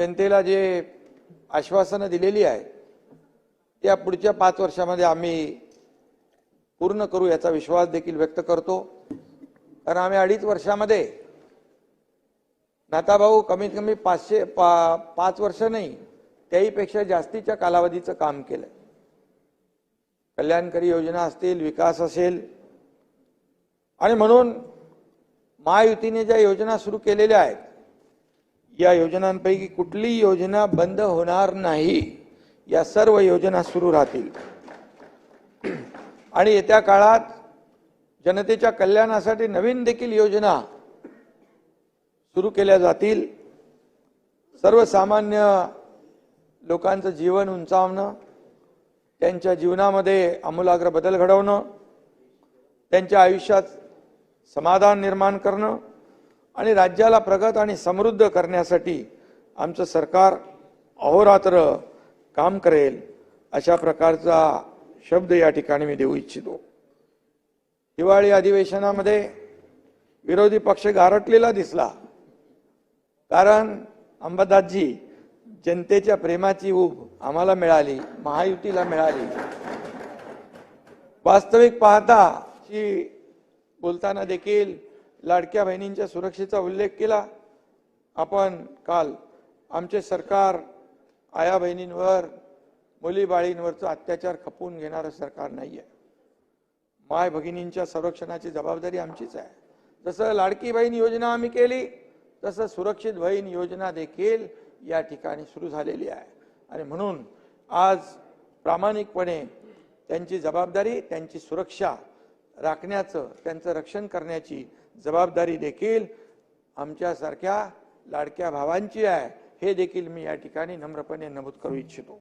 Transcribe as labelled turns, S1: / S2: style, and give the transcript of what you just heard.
S1: जनतेला जे आश्वासनं दिलेली आहे त्या पुढच्या पाच वर्षामध्ये आम्ही पूर्ण करू याचा विश्वास देखील व्यक्त करतो. कारण आम्ही अडीच वर्षामध्ये नाताभाऊ कमीत कमी पाचशे पा पाच वर्ष नाही त्याहीपेक्षा जास्तीच्या कालावधीचं काम केलं कल्याणकारी योजना असतील विकास असेल आणि म्हणून महायुतीने ज्या योजना सुरू केलेल्या आहेत या योजनांपैकी कुठलीही योजना बंद होणार नाही. या सर्व योजना सुरू राहतील. आणि येत्या काळात जनतेच्या कल्याणासाठी नवीन देखील योजना सुरू केल्या जातील. सर्वसामान्य लोकांचं जीवन उंचावणं त्यांच्या जीवनामध्ये आमूलाग्र बदल घडवणं त्यांच्या आयुष्यात समाधान निर्माण करणं आणि राज्याला प्रगत आणि समृद्ध करण्यासाठी आमचं सरकार अहोरात्र काम करेल अशा प्रकारचा शब्द या ठिकाणी मी देऊ इच्छितो. हिवाळी अधिवेशनामध्ये विरोधी पक्ष गारटलेला दिसला. कारण अंबादासजी जनतेच्या प्रेमाची ऊब आम्हाला मिळाली महायुतीला मिळाली. वास्तविक पाहता ची बोलताना देखील लाडक्या बहिणींच्या सुरक्षेचा उल्लेख केला. आपण काल आमचे सरकार आया बहिणींवर मुलीबाळींवरचा अत्याचार खपवून घेणारं सरकार नाही आहे माय भगिनींच्या संरक्षणाची जबाबदारी आमचीच आहे. जसं लाडकी बहीण योजना आम्ही केली तसं सुरक्षित बहीण योजना देखील या ठिकाणी सुरू झालेली आहे. आणि म्हणून आज प्रामाणिकपणे त्यांची जबाबदारी त्यांची सुरक्षा राखण्याचं त्यांचं रक्षण करण्याची जबाबदारी देखील आमच्यासारख्या लाडक्या भावांची आहे. हे देखील मी या ठिकाणी नम्रपणे नमूद करू इच्छितो.